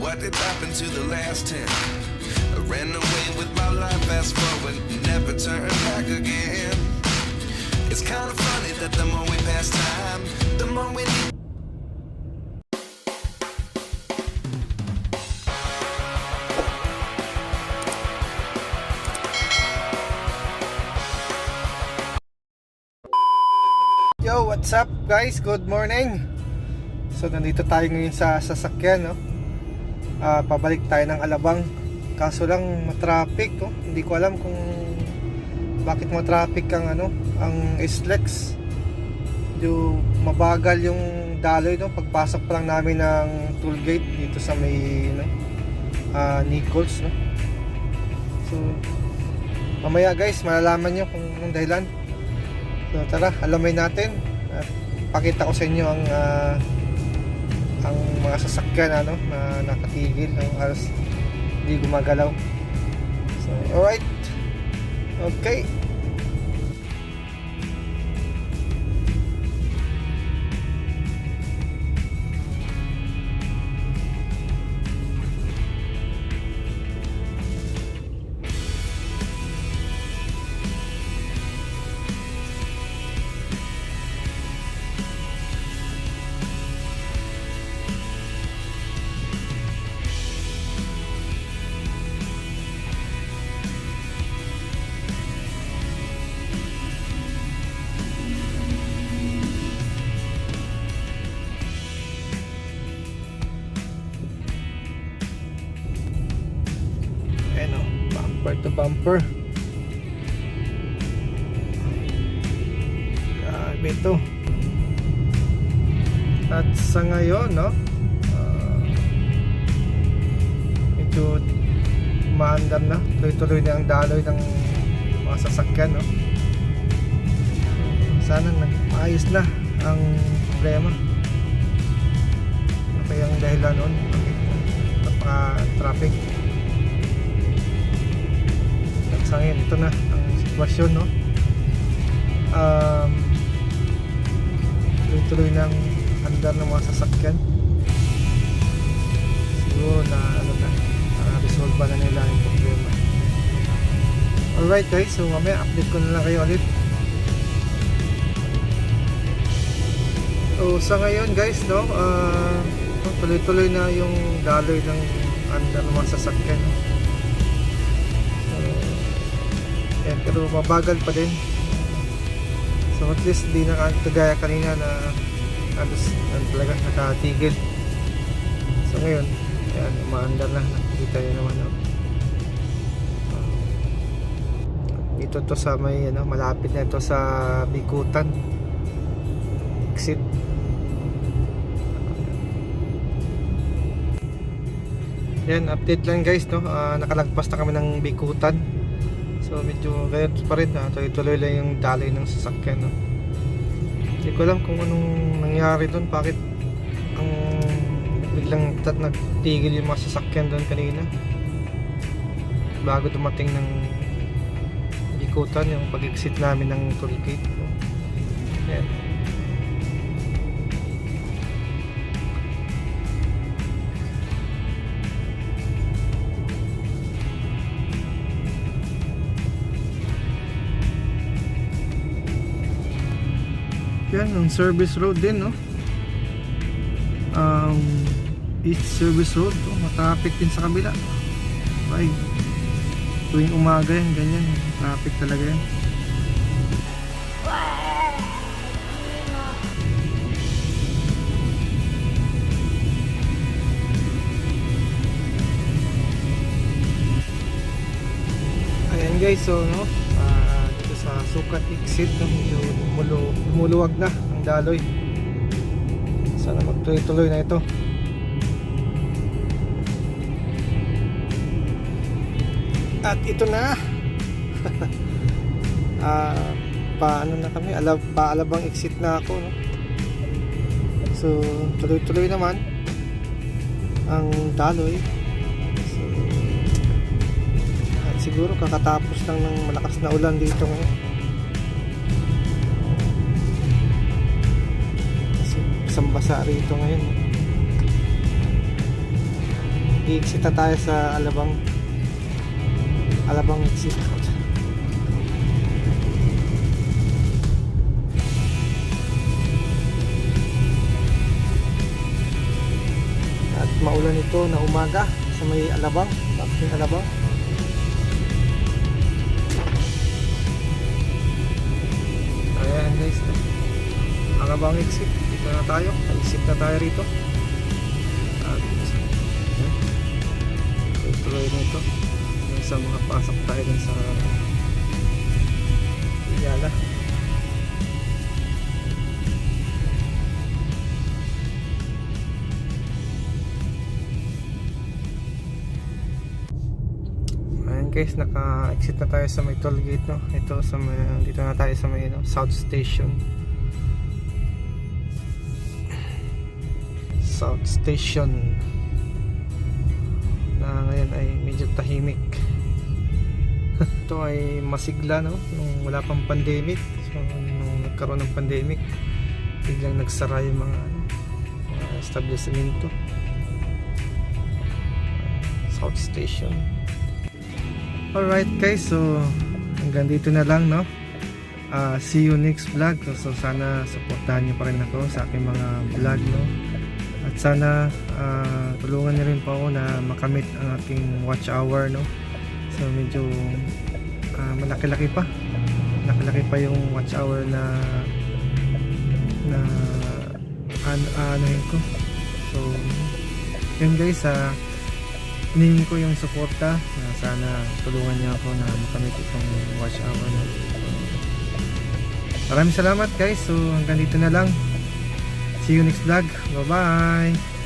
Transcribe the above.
what did happen to the last ten? I ran away with my life, fast forward, never turn back again. It's kind of funny that the more we pass time, the more we need. Yo, what's up guys? Good morning. So nandito tayo ngayon sa sasakyan, no. Ah, pabalik tayo ng Alabang. Kaso lang matraffic, no. Hindi ko alam kung bakit matraffic ang ano, ang SLEX. Medyo mabagal yung daloy, no. Pagpasok pa lang namin ng toll gate dito sa may no, ah, Nichols, no. So mamaya guys, malalaman nyo kung anong dahilan. So tara, alamay natin at pakita ko sa inyo ang ah, ang mga sasakyan ano na nakatigil no halos hindi gumagalaw. So alright. Okay. To bumper. Grabe ito. At sa ngayon, no, ah, medyo maandar na. Tuloy-tuloy na ang daloy ng mga sasakyan, no. Sana nag maayos na ang problema. Ano kayang dahilan nun? Bakit napaka-traffic? Ngayon, ito na ang sitwasyon, no? Um, tuloy-tuloy ng andar ng mga sasakyan. Siguro na, ano na, na-resolve na nila yung problema. Alright guys, so mamaya update ko na lang kayo ulit. So sa ngayon guys, no, ah, tuloy-tuloy na yung daloy ng andar ng mga sasakyan. Yan, pero mabagal pa din. So at least hindi na ka- kagaya kanina na halos talaga nakatigil. So ngayon, yan, umaandar na. Nakikita niyo naman. No? Dito to sa may ano, malapit na ito sa Bikutan. Exit. Yan, update lang guys, no? Ah, nakalagpas na kami ng Bikutan. So medyo ganyan pa rin ha. Tuloy-tuloy lang yung daloy ng sasakyan no. Hindi ko alam kung anong nangyari doon. Bakit ang biglang tat nagtigil yung mga sasakyan doon kanina. Bago dumating ng ikutan yung pag-exit namin ng toll gate. No? Yan. Yan, ang service road din, no? Um, east service road, oh, matraffic din sa kabila. Ay, tuwing umaga yan, ganyan. Traffic talaga yan. Ayan guys, so no, ah, dito sa Sukat Exit, no, medyo lumulu, lumuluwag na ang daloy. Sana magtuloy-tuloy na ito. At ito na. ah, paano na kami? Alab, paalabang exit na ako, no? So, tuloy-tuloy naman ang daloy. Siguro kakatapos lang ng malakas na ulan dito ngayon. Kasi isang basa rito ngayon. na tayo sa Alabang Alabang exit at maulan ito na umaga sa may Alabang may Alabang. Ayan guys. Alabang exit na tayo exit na tayo rito at ayan. tuloy na ito yung sa mga pasok tayo dun sa Yala guys, naka-exit na tayo sa may toll gate no. Ito sa may dito na tayo sa may no, South Station. South Station. Na ngayon ay medyo tahimik. Ito ay masigla no nung wala pang pandemic. So nung nagkaroon ng pandemic, biglang nagsara yung mga ano, mga establishmento. South Station. Alright guys, so hanggang dito na lang no. Ah, see you next vlog. So, so sana supportahan niyo pa rin ako sa aking mga vlog no. At sana ah, tulungan niyo rin po ako na makamit ang aking watch hour no. So medyo ah, malaki-laki pa. Malaki-laki pa yung watch hour na na an anuhin ko. So yun guys, ah hinihingi ko yung suporta na sana tulungan niyo ako na makamit itong watch hour na maraming salamat guys so hanggang dito na lang see you next vlog. Bye bye